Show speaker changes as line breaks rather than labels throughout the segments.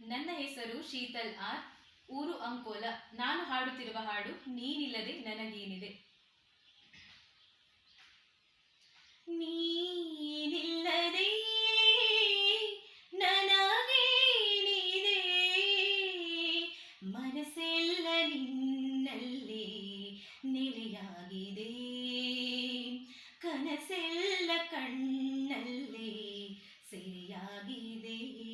ನನ್ನ ಹೆಸರು ಶೀತಲ್ ಆರ್. ಊರು ಅಂಕೋಲ. ನಾನು ಹಾಡುತ್ತಿರುವ ಹಾಡು ನೀನಿಲ್ಲದೆ ನನಗೇನಿದೆ. ನೀನಿಲ್ಲದೆ ನನಗೇನಿದೆ. ಮನಸ್ಸೆಲ್ಲ ನಿನ್ನಲ್ಲಿ ನೆಲೆಯಾಗಿದೆ. ಕನಸೆಲ್ಲ ಕಣ್ಣಲ್ಲಿ ಸೆರೆಯಾಗಿದೆ.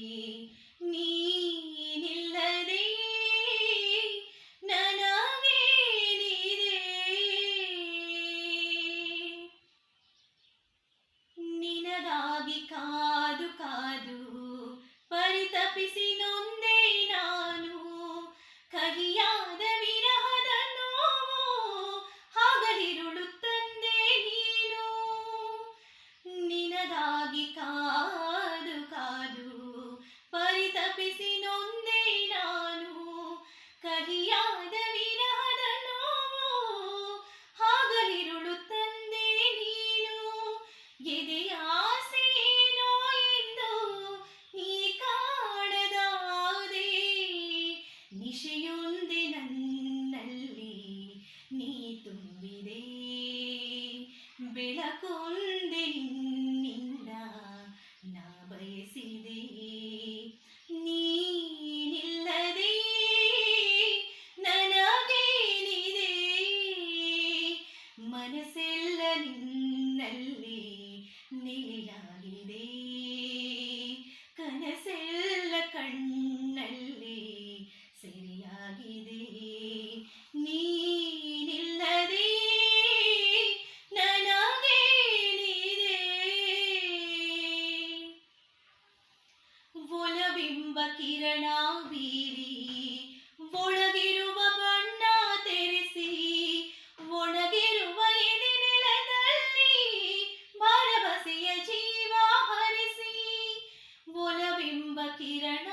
ನಿನಗಾಗಿ ಕಾದು ಕಾದು ಪರಿತಪಿಸಿ ನೊಂದೆ ಬೆಳಕೊಂದೆ ನಿನ್ನಿಂದ ನಾ ಬಯಸಿದೆ ನೀನಿಲ್ಲದೆ ನನಗೇನಿದೆ ಮನಸ್ಸೆಲ್ಲ ನಿನ್ನಲ್ಲಿ ನೆಲೆಯಾಗಿದೆ ಕಿರಣ ಬೀರಿ ಒಳಗಿರುವ ಬಣ್ಣ ತೆರೆಸಿ ಒಣಗಿರುವ ಎದೆ ನೆಲದಲ್ಲಿ ಭರವಸೆಯ ಜೀವ ಹರಿಸಿ ಒಲವೆಂಬ ಕಿರಣ